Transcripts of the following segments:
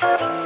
Thank you.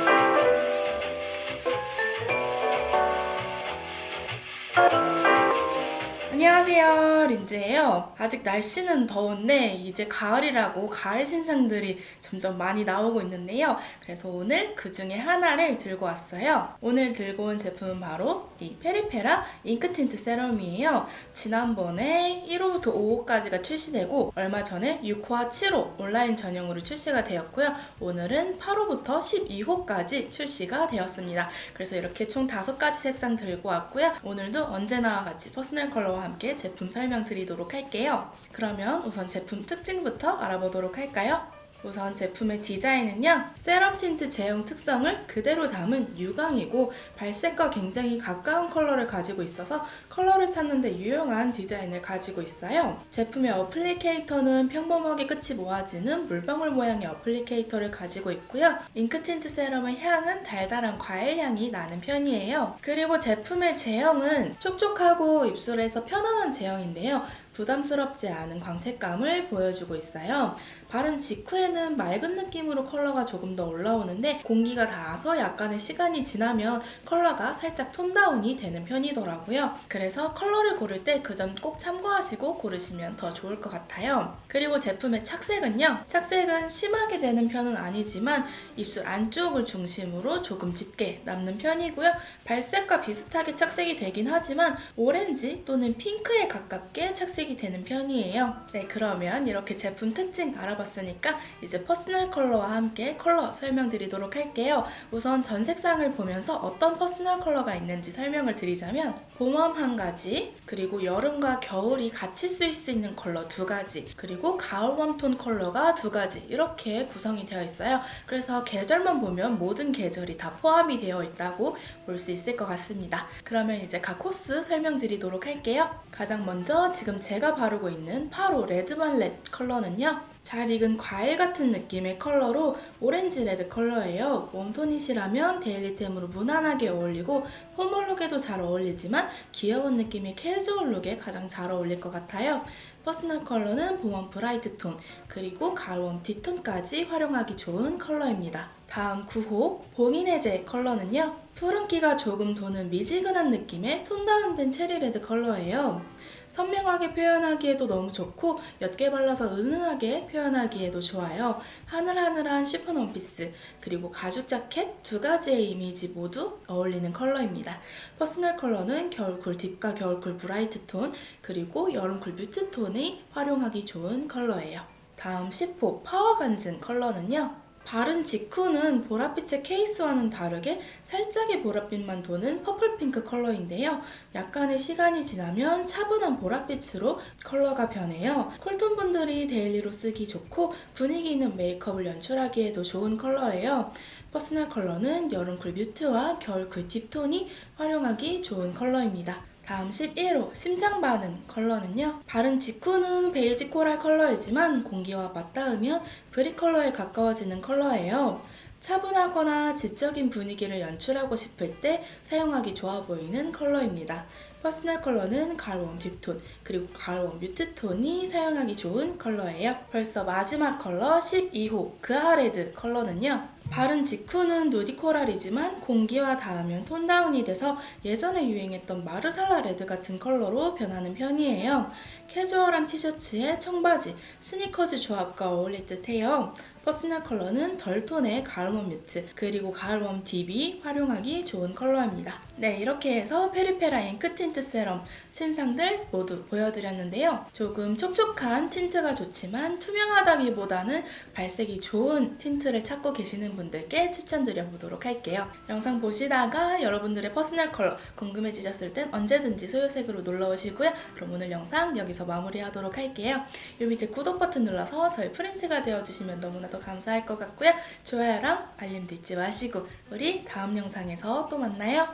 안녕하세요 린즈예요. 아직 날씨는 더운데 이제 가을이라고 가을 신상들이 점점 많이 나오고 있는데요. 그래서 오늘 그 중에 하나를 들고 왔어요. 오늘 들고 온 제품은 바로 이 페리페라 잉크 틴트 세럼이에요. 지난번에 1호부터 5호까지가 출시되고 얼마 전에 6호와 7호 온라인 전용으로 출시가 되었고요. 오늘은 8호부터 12호까지 출시가 되었습니다. 그래서 이렇게 총 5가지 색상 들고 왔고요. 오늘도 언제나와 같이 퍼스널 컬러와 함께 제품 설명 드리도록 할게요. 그러면 우선 제품 특징부터 알아보도록 할까요? 우선 제품의 디자인은요, 세럼 틴트 제형 특성을 그대로 담은 유광이고 발색과 굉장히 가까운 컬러를 가지고 있어서 컬러를 찾는데 유용한 디자인을 가지고 있어요. 제품의 어플리케이터는 평범하게 끝이 모아지는 물방울 모양의 어플리케이터를 가지고 있고요. 잉크 틴트 세럼의 향은 달달한 과일 향이 나는 편이에요. 그리고 제품의 제형은 촉촉하고 입술에서 편안한 제형인데요. 부담스럽지 않은 광택감을 보여주고 있어요. 바른 직후에는 맑은 느낌으로 컬러가 조금 더 올라오는데 공기가 닿아서 약간의 시간이 지나면 컬러가 살짝 톤다운이 되는 편이더라고요. 그래서 컬러를 고를 때 그 점 꼭 참고하시고 고르시면 더 좋을 것 같아요. 그리고 제품의 착색은요. 착색은 심하게 되는 편은 아니지만 입술 안쪽을 중심으로 조금 짙게 남는 편이고요. 발색과 비슷하게 착색이 되긴 하지만 오렌지 또는 핑크에 가깝게 착색이 되는 편이에요. 네, 그러면 이렇게 제품 특징 알아봤으니까 이제 퍼스널 컬러와 함께 컬러 설명드리도록 할게요. 우선 전 색상을 보면서 어떤 퍼스널 컬러가 있는지 설명을 드리자면 봄웜 한 가지, 그리고 여름과 겨울이 같이 쓸 수 있는 컬러 두 가지, 그리고 가을 웜톤 컬러가 두 가지 이렇게 구성이 되어 있어요. 그래서 계절만 보면 모든 계절이 다 포함이 되어 있다고 볼 수 있을 것 같습니다. 그러면 이제 각 코스 설명드리도록 할게요. 가장 먼저 지금 제가 바르고 있는 8호 레드말렛 컬러는요. 잘 익은 과일 같은 느낌의 컬러로 오렌지 레드 컬러예요. 웜톤이시라면 데일리템으로 무난하게 어울리고 홈얼룩에도 잘 어울리지만 귀여운 느낌의 캐주얼 룩에 가장 잘 어울릴 것 같아요. 퍼스널 컬러는 봄웜 브라이트 톤, 그리고 가을웜 딥톤까지 활용하기 좋은 컬러입니다. 다음 9호 봉인해제 컬러는요. 푸른기가 조금 도는 미지근한 느낌의 톤 다운된 체리 레드 컬러예요. 선명하게 표현하기에도 너무 좋고 옅게 발라서 은은하게 표현하기에도 좋아요. 하늘하늘한 시폰 원피스 그리고 가죽 자켓 두 가지의 이미지 모두 어울리는 컬러입니다. 퍼스널 컬러는 겨울쿨 딥과 겨울쿨 브라이트 톤 그리고 여름쿨 뮤트 톤이 활용하기 좋은 컬러예요. 다음 10호 파워 간진 컬러는요. 바른 직후는 보랏빛의 케이스와는 다르게 살짝의 보랏빛만 도는 퍼플핑크 컬러인데요. 약간의 시간이 지나면 차분한 보랏빛으로 컬러가 변해요. 쿨톤 분들이 데일리로 쓰기 좋고 분위기 있는 메이크업을 연출하기에도 좋은 컬러예요. 퍼스널 컬러는 여름 쿨 뮤트와 겨울 쿨 딥톤이 활용하기 좋은 컬러입니다. 다음 11호 심장 반응 컬러는요. 바른 직후는 베이지 코랄 컬러이지만 공기와 맞닿으면 브릭 컬러에 가까워지는 컬러예요. 차분하거나 지적인 분위기를 연출하고 싶을 때 사용하기 좋아 보이는 컬러입니다. 퍼스널 컬러는 가을웜 딥톤 그리고 가을웜 뮤트톤이 사용하기 좋은 컬러예요. 벌써 마지막 컬러 12호 그아레드 컬러는요. 바른 직후는 누디 코랄이지만 공기와 닿으면 톤 다운이 돼서 예전에 유행했던 마르살라 레드 같은 컬러로 변하는 편이에요. 캐주얼한 티셔츠에 청바지, 스니커즈 조합과 어울릴 듯 해요. 퍼스널 컬러는 덜 톤의 가을웜 뮤트, 그리고 가을웜 딥이 활용하기 좋은 컬러입니다. 네, 이렇게 해서 페리페라 잉크 틴트 세럼 신상들 모두 보여드렸는데요. 조금 촉촉한 틴트가 좋지만 투명하다기보다는 발색이 좋은 틴트를 찾고 계시는 분들께 추천드려 보도록 할게요. 영상 보시다가 여러분들의 퍼스널 컬러 궁금해지셨을 땐 언제든지 소요색으로 놀러 오시고요. 그럼 오늘 영상 여기서 마무리하도록 할게요. 요 밑에 구독 버튼 눌러서 저희 프렌즈가 되어주시면 너무나도 감사할 것 같고요. 좋아요랑 알림도 잊지 마시고 우리 다음 영상에서 또 만나요.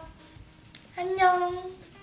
안녕!